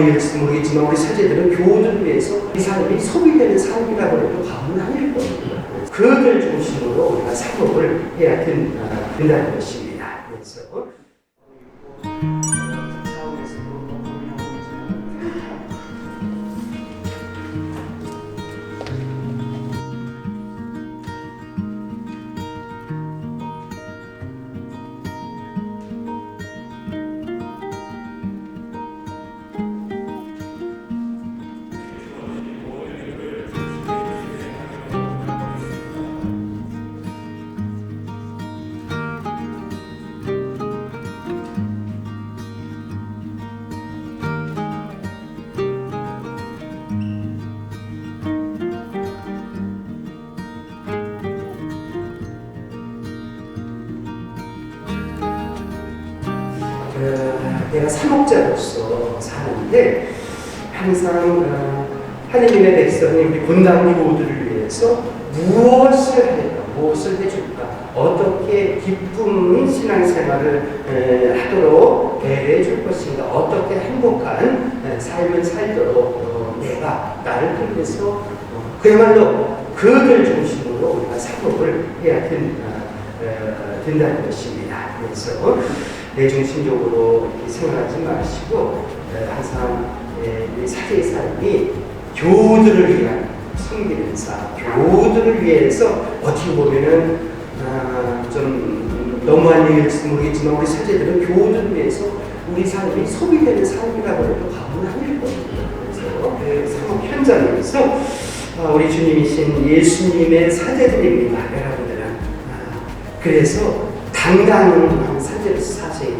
얘기일지 모르겠지만 우리 사제들은 교우들을 위해서 이 삶이 소비되는 삶이라고 해도 과언은 아닐 겁니다. 그들 중심으로 우리가 사업을 해야 된, 아, 된다는 것입니다. 그래서 어, 내가 사목자로서 사는데 항상 어, 하느님의 백성이 우리 본당 교우들을 위해서 무엇을 할까, 무엇을 해줄까, 어떻게 기쁨 신앙생활을 에, 하도록 배려해 줄 것인가, 어떻게 행복한 에, 삶을 살도록 어, 내가 나를 통해서 어, 그야말로 그들 중심으로 우리가 사업을 해야 된, 어, 어, 된다는 것입니다. 그래서 내 중심적으로 이렇게 생각하지 마시고 에, 항상 에, 이 사제의 삶이 교우들을 위한 섬기는 삶, 교우들을 위해서 어떻게 보면은 아, 좀 너무한 얘기일지 모르겠지만 우리 사제들은 교우들을 위해서 우리 삶이 소비되는 삶이라고 해도 과언은 아닐 겁니다. 그래서 그 사업 현장에서 아, 우리 주님이신 예수님의 사제들입니다. 그래서 당당한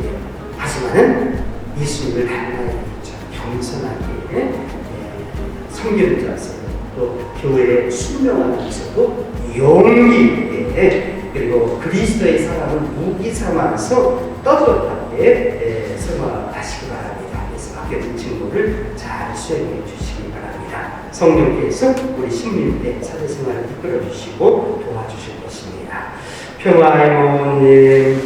돼요. 하지만은 예수님을 되겠죠. 겸손하게 예, 섬기는 자세 또 교회에 순명하면서도 용기 예, 그리고 그리스도의 사랑을 무기 삼아서 떠들어가게 예, 설마하시기 바랍니다. 그래서 맡겨진 직무를 잘 수행해 주시기 바랍니다. 성령께서 우리 신민대 사회생활을 이끌어 주시고 도와주실 것입니다. 평화의 모님